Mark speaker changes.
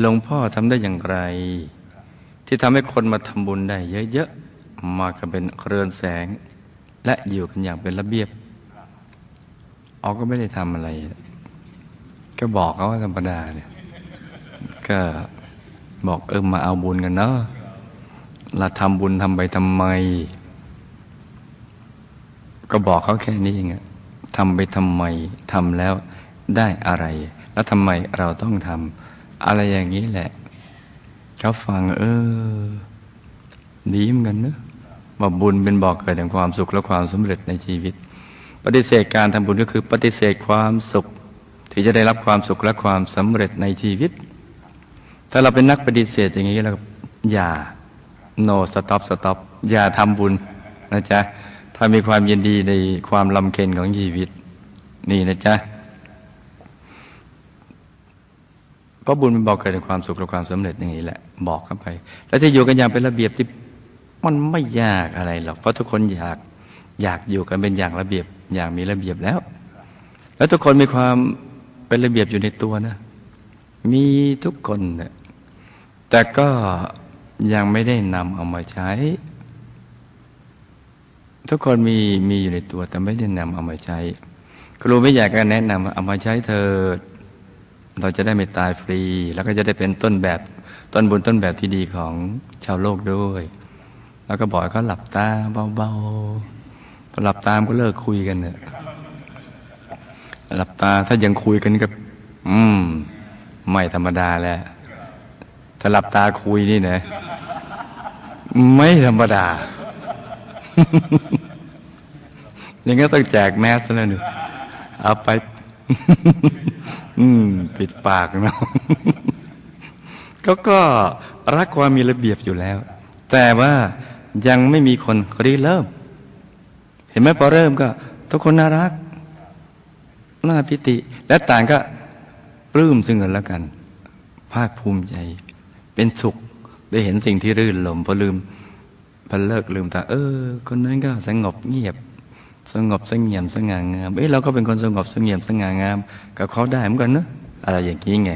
Speaker 1: หลวงพ่อทำได้อย่างไร ที่ทำให้คนมาทำบุญได้เยอะๆ มากันเป็นเรือนแสง และอยู่กันอย่างเป็นระเบียบออกก็ไม่ได้ทำอะไร ก็บอกเขาว่าธรรมดาเนี่ยก็บอกเออมาเอาบุญกันเนาะเราทำบุญทำไปทำไม ก็บอกเขาแค่นี้เองอะทำไปทำไมทำแล้วได้อะไร แล้วทำไมเราต้องทำ อะไรอย่างนี้แหละ เขาฟัง เออ ดีเหมือนกันเนอะว่าบุญเป็นบอกเกิดแห่งความสุขและความสำเร็จในชีวิต ปฏิเสธการทำบุญก็คือ ปฏิเสธความสุข ที่จะได้รับความสุขและความสำเร็จในชีวิต ถ้าเราเป็นนักปฏิเสธอย่างนี้เราอย่า no stop stop อย่าทำบุญนะจ๊ะถ้ามีความยินดีในความลำเค็นของชีวิต นี่นะจ๊ะ พราะบุญมันบอกเกิดในความสุขและความสำเร็จอย่างนี้แหละบอกเข้าไป แล้วที่อยู่กันอย่างเป็นระเบียบที่มันไม่ยากอะไรหรอกเพราะทุกคนอยากอยากอยู่กันเป็นอย่างระเบียบอย่างมีระเบียบแล้ว แล้วทุกคนมีความเป็นระเบียบอยู่ในตัวนะ มีทุกคนนะแต่ก็ยังไม่ได้นำเอามาใช้ ทุกคนมีมีอยู่ในตัวแต่ไม่ได้นำเอามาใช้ ครูไม่อยากจะแนะนำเอามาใช้เธอ เราจะได้ไม่ตายฟรี แล้วก็จะได้เป็นต้นแบบต้นบุญต้นแบบที่ดีของชาวโลกด้วย แล้วก็บอกให้เขาหลับตาเบาๆพอหลับตามก็เลิกคุยกันเนี่ยหลับตาถ้ายังคุยกันก็อืม ไม่ธรรมดาแล้วถ้าหลับตาคุยนี่นะไม่ธรรมดาอย่างงั้ต้องแจกแมสแล้วหนึ่งเอาไป อืม ปิดปากเนาะก็ก็รักความมีระเบียบอยู่แล้ว แต่ว่ายังไม่มีคนรีเริ่ม เห็นไหมพอเริ่มก็ ทุกคนน่ารักน่าพิติ และต่างก็ปลื้มซึ่งกันและกัน ภาคภูมิใจ เป็นสุขได้เห็นสิ่งที่รื่นลมพอลืมพอเลิกลืมตาเออ คนนั้นก็สงบเงียบ สงบสงเงียมสง่างาม เอ้ยเราก็เป็นคนสงบสงเงียมสง่างาม กับเขาได้เหมือนกันเนอะอะไรอย่างนี้ไง